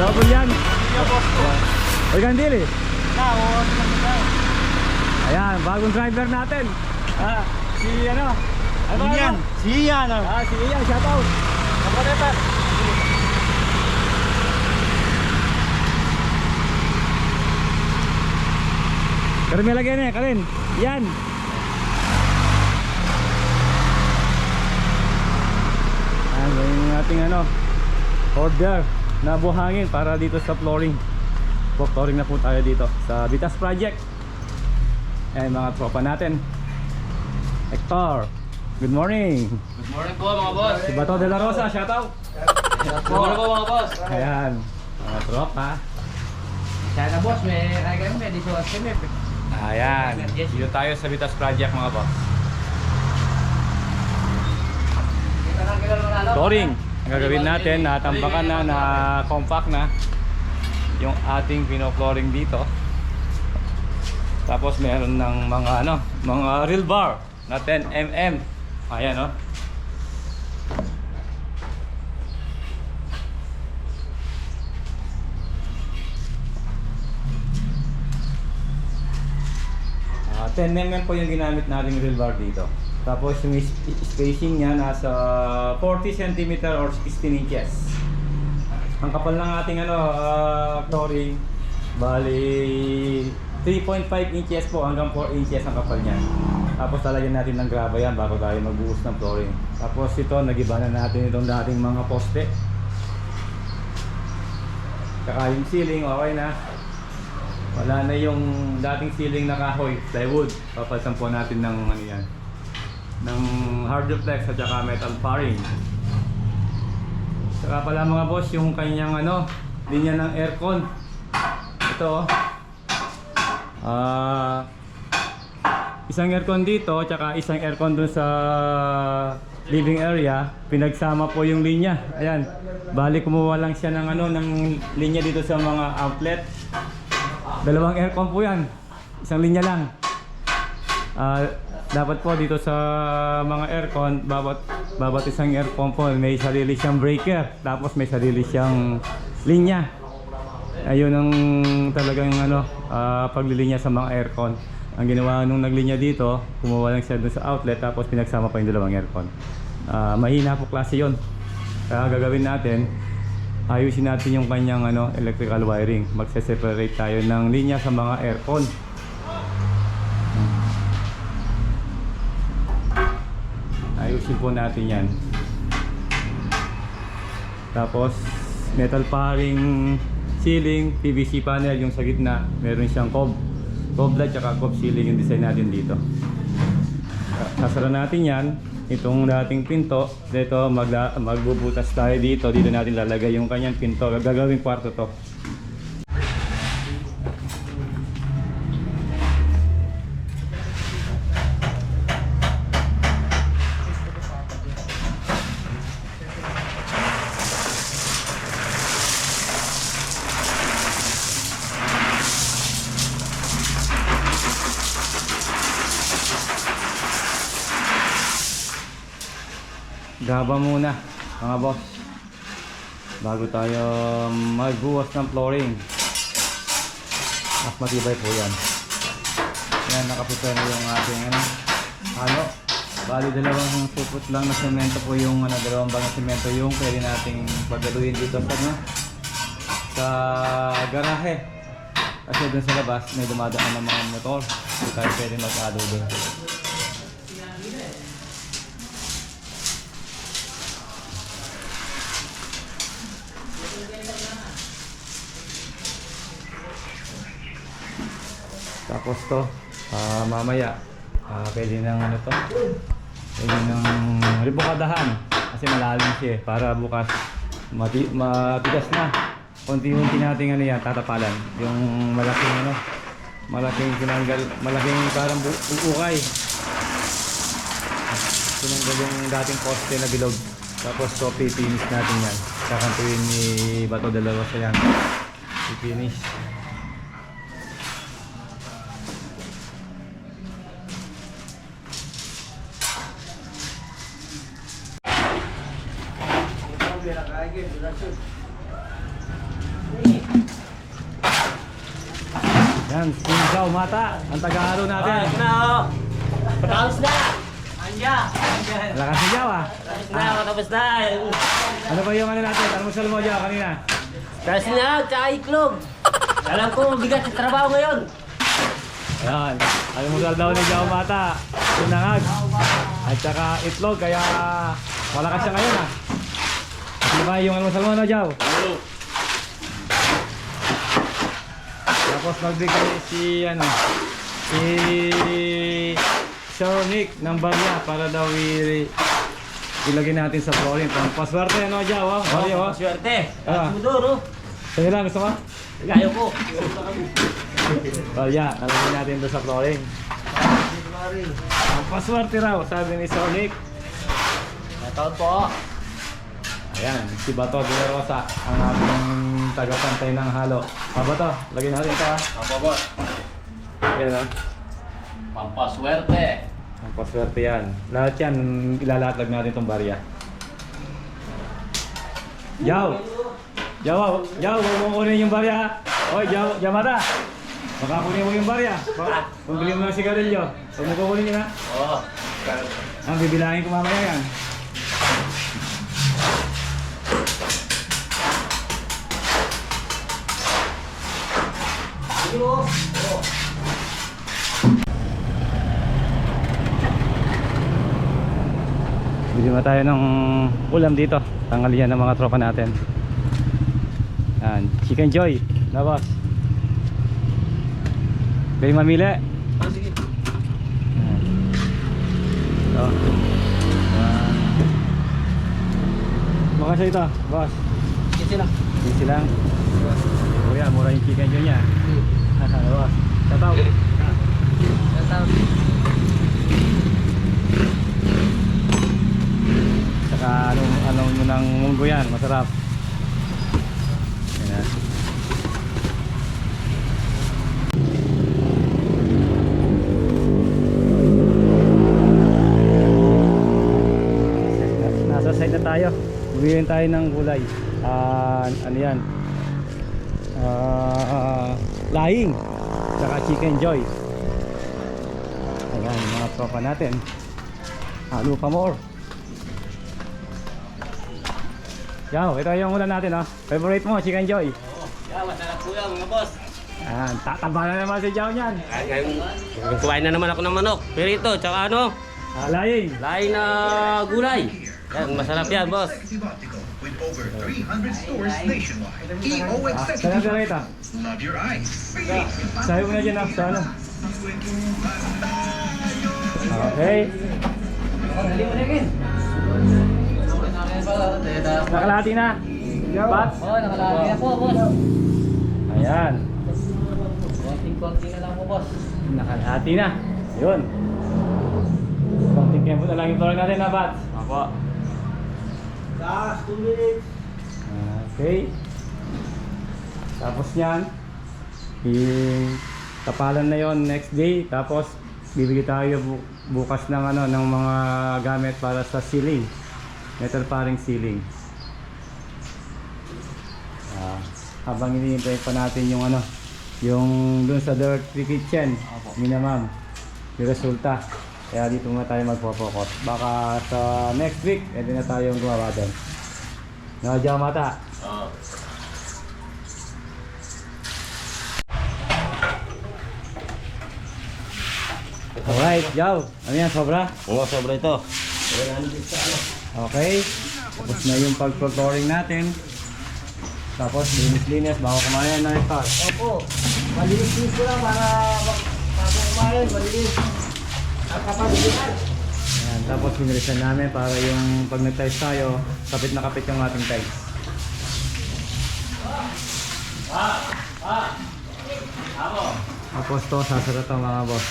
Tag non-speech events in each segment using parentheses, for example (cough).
double? Yan. Organdili. Ayan, bagong driver natin. Ah, si ano? Ano ba Ian, ano? si Ian. ah. Ah, si Ian, shout out. May lagay na yan, Kalin. Yan. Ayan, ganyan yung ating ano, order na buhangin para dito sa flooring. Flooring na po tayo dito sa Vitas Project. Ayan mga tropa natin. Hector, good morning. Good morning po mga boss. Si Bato de la Rosa, shout out. Good morning po mga boss. Ayan, mga tropa. Sana boss, may kaya may dito sa kami. Ayan, dito tayo sa Vitas Project mga boss. Flooring, gagawin natin, natambakan na, na compact na yung ating pino-flooring dito. Tapos meron ng mga ano, mga real bar na 10 mm. Ayan oh. Ah, 10 mm po yung ginamit nating real bar dito. Tapos yung spacing niya nasa 40 cm or 16 inches. Ang kapal ng ating ano, ah, flooring, bali 3.5 inches po hanggang 4 inches ang kapal niya. Tapos talagyan natin ng graba yan bago tayo magbuhos ng flooring. Tapos ito, nagiba na natin itong dating mga poste. Tsaka yung ceiling, okay na. Wala na yung dating ceiling na kahoy, plywood. Papalitan po natin ng ano yan. Ng hard flex at saka metal paring. Saka pala mga boss, yung kanyang ano, linya ng aircon. Ito oh. Ah, isang aircon dito, tsaka isang aircon dun sa living area. Pinagsama po yung linya. Ayan. Bali kumuha lang siya ng ano ng linya dito sa mga outlet. Dalawang aircon po 'yan. Isang linya lang. Ah, dapat po dito sa mga aircon, bawat bawat isang aircon po may sarili siyang breaker, tapos may sarili siyang linya. Ayun ang talagang ano, ah, paglilinya sa mga aircon. Ang ginawa nung naglinya dito, kumuha lang siya dun sa outlet tapos pinagsama pa yung dalawang aircon. Ah, mahina po klase 'yon. Kaya gagawin natin, ayusin natin yung kanyang ano, electrical wiring. Magse-separate tayo ng linya sa mga aircon. Ayusin natin yan. Tapos, metal paring ceiling, PVC panel yung sa gitna. Meron siyang cob. Cob light tsaka cob ceiling yung design natin dito. Sasara natin yan. Itong dating pinto, dito magla, magbubutas tayo dito. Dito natin lalagay yung kanyang pinto. Gagawin kwarto to. Mga boss. Bago tayo magbuwas ng flooring. Mas matibay po yan. Yan, nakaprepare na yung ating ano, halo. Bali, dalawang supot lang na semento po yung ano, dalawang bang semento yung pwede nating pagaluin dito sa ano, sa garahe. Kasi dun sa labas, may dumadaan ng mga motor. Hindi tayo pwede mag-alo doon. Tapos to, ah, mamaya, ah, pwede nang ano to, pwede nang ribukadahan kasi malalim siya eh, para bukas mati, matigas na. Unti-unti natin ano yan, tatapalan. Yung malaking ano, malaking tinanggal, malaking parang bu- ukay. Tinanggal yung dating poste na bilog. Tapos to, pipinis natin yan. Kakantuin ni Bato Dalawa sa yan. Pipinis. Mata, ang taga-aro natin. na oh. Patapos na. Anja. Lakas Sinjaw ah. Na, patapos na. Ano ba yung ano natin? Almusal mo dyan kanina? Tapos na, tsaka iklog. Alam ko, bigat sa trabaho ngayon. Ayan, almusal daw ni Jaw Mata. Sinangag. At saka itlog, kaya malakas siya ngayon ah. Di ba yung almusal mo no, Jaw? Tapos magbigay si ano, si Sir Nick ng barya para daw i ilagay natin sa flooring. Pang paswerte ano, Jaw? Oh, Mario, oh. Swerte. Ah. At sumuduro. Sa'yo lang, gusto mo? Gayo ko. Oh, yeah, nalagay natin doon sa flooring. Ang paswerte raw, sabi ni Sonic. Nataon po. Ayan, si Bato de la Rosa, ang ating tagapantay ng halo. Ah, Bato, lagyan natin ito ha. Apo po. Ayan ha. Pampaswerte. Ang paswerte yan. Lahat yan, ilalatag natin itong barya. Yaw! Yaw, Yaw, huwag mo kunin yung barya ha. Oy, Yaw, Yamada! Baka kunin mo yung barya. Baka, kung bilhin mo ng sigarilyo, huwag mo kukunin yun ha. Oo. Ang bibilangin ko mamaya yan. Bili tayo ng ulam dito. Tanghalian ng mga tropa natin. Yan, Chicken Joy. Na boss. Pwede mamili. Yan. Ito. Yan. Mga sa ito, boss. Kasi lang. Easy lang. Kuya, mura yung chicken joy niya. Boss? Tataw. Saka anong, anong yun ng munggo yan, masarap. Yan na. Nasa side na tayo. Bumili tayo ng gulay. Ah, ano yan? Ah, laing. Saka chicken joy. Ayan, mga tropa natin. Halo pa more. Yaw, ito yung ulan natin oh. Favorite mo, chicken joy. Yeah, masarap po yan mga boss. Ayan, tataba na naman si Yaw niyan. Ay, ngayon, kumain na naman ako ng manok. Perito, tsaka ano, Ah, laing. lain na gulay. Yan, masarap yan, boss. Over 300 stores nationwide. EO Ah, Executive. rito? Love your eyes. Sabi mo na dyan ah, sa ano. Okay. Nakalati na. Bats. Oh, nakalagi na po, boss. Ayan. Konting-konti na lang po, boss. Nakalati na. Yun. Konting tempo na lang yung floor natin na Bats. Ako. Last 2 minutes. Okay. Tapos yan, i- tapalan na yon next day. Tapos bibigyan tayo bu- bukas ng ano ng mga gamit para sa ceiling. Metal paring ceiling. Ah, habang hinihintay pa natin yung ano, yung dun sa dirt free kitchen, minamam, yung resulta. Kaya dito muna tayo magpo-focus. Baka sa next week, pwede na tayong gumawa doon. Nadya mata. Oo. Alright, Jow. Ano yan, sobra? Oo, sobra ito. Okay. Tapos na yung pag-flooring natin. Tapos linis-linis bago kumain na ito. Opo. Malinis-linis ko lang para bago kumain, malinis. Ang kapaligitan. Ayan, tapos binilisan namin para yung pag nag-tiles tayo, kapit na kapit yung ating tiles. Tapos to, sasara to mga boss.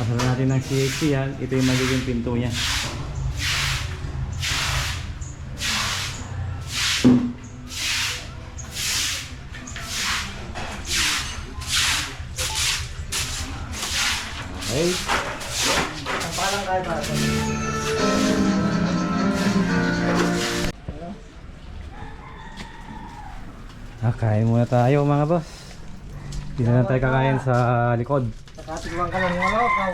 Sasara natin ng CHC yan. Ito yung magiging pinto niya. Okay. Parang kahit pa. Ah, kain muna tayo mga boss. Hindi na lang tayo kakain sa likod. Nakatikman ka lang yung ano, kaw.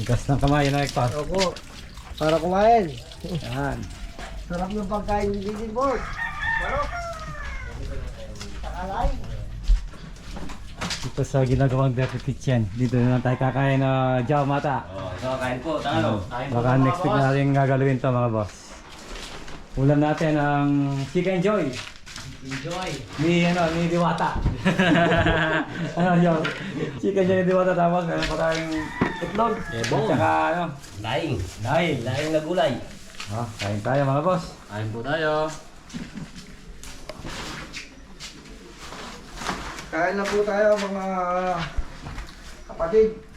Igas ng kamay na Hector. Opo. Para kumain. Yan. Sarap ng pagkain ni Didi Board. Ito sa ginagawang dirty kitchen. Dito na lang tayo kakain na Jao Mata. Oo, so kain po, talo. Kain po. Baka next week natin gagalawin to mga boss. Ulam natin ang Chicken Joy. Enjoy. Ni ano, ni Diwata. (laughs) ano Joe? Chicken Joy ni Diwata tapos meron pa tayong itlog. Eh, At boom. saka ano, Laing. dahil. Laing na gulay. Ah, kain tayo mga boss. Kain po tayo. Kain na po tayo mga kapatid.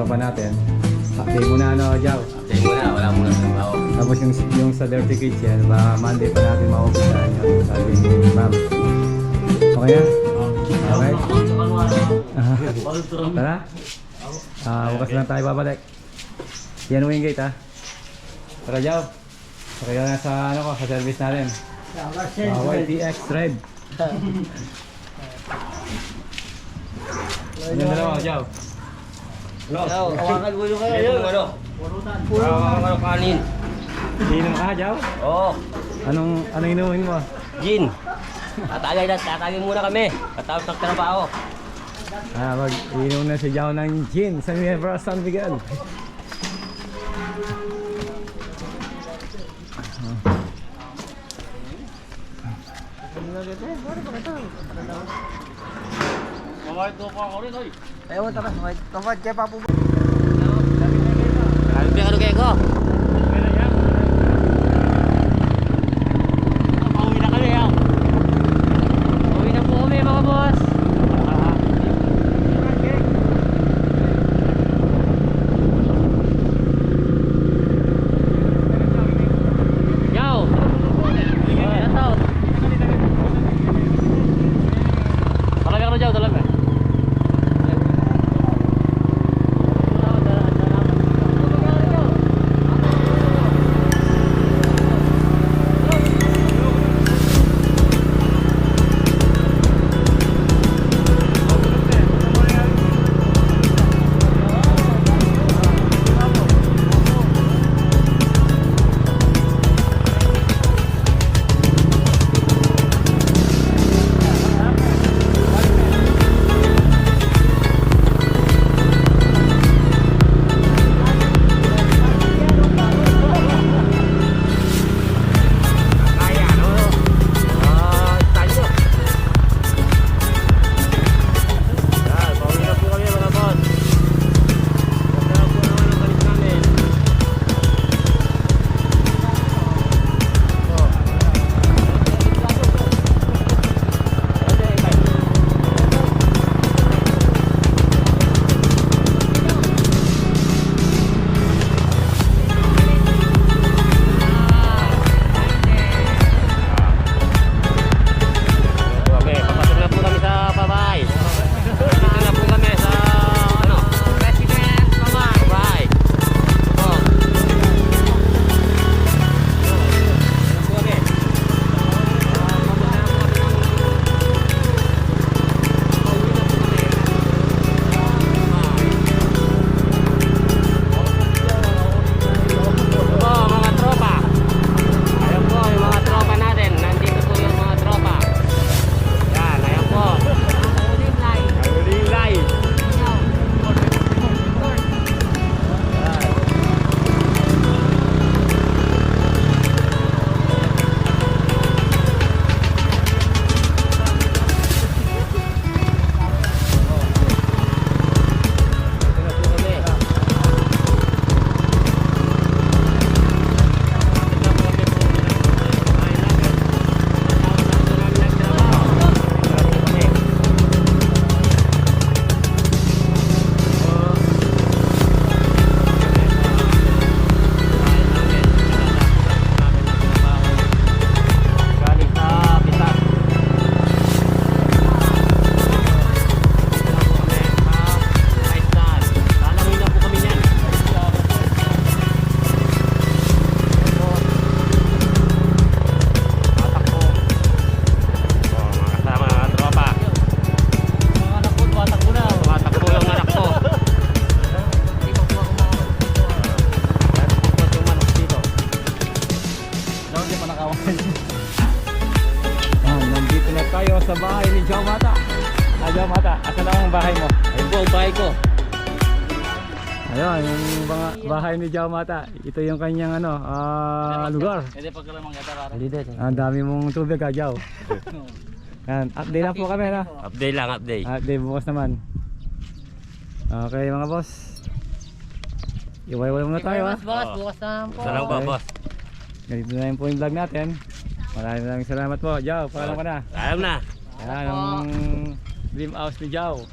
Tropa natin. Update muna ano, Jaw. Tayo muna, wala muna sa trabaho. Tapos yung, yung sa Dirty Kitchen, baka Monday pa natin maumpisahan yun. Sabi ni ma'am. Okay na? Okay? Ah, Tara. Ah, bukas lang tayo babalik. Yan yung gate ha. Tara, Jaw. Okay ka na sa ano ko, sa service natin. Ah, YTX Drive. (laughs) Ano na dalawa, Jaw? Kawakan mo yung. Yung ano? Kawakan ano kanin. Inom ka, Jaw? Oo. Anong, anong inumin mo? Gin. Tatagay na, tatagay muna kami. Katapos ng trabaho. Ah, mag inom na si Jaw ng gin sa Nueva San Miguel. Ewan, tara. Tawad kay Papu. Kami ka kayo ko. Tayo sa bahay ni Jaw Mata. Ah, Jaw Mata, asan ang bahay mo? Ayun po ang bahay ko. Ayun, yung mga bahay ni Jaw Mata. Ito yung kanyang ano, ah, lugar. Hindi pa kalamang gatarara. Ang dami mong tubig ha, Jaw. (laughs) Yan, update na po kami na. Update lang, update. Update bukas naman. Okay mga boss. Iwaiwala muna tayo ha. Boss, bukas na po. Salamat ba, boss? Ganito na yun po yung vlog natin. Maraming maraming salamat po. Jow, paalam ka na. Alam na. Ayan ang dream house ni Jow.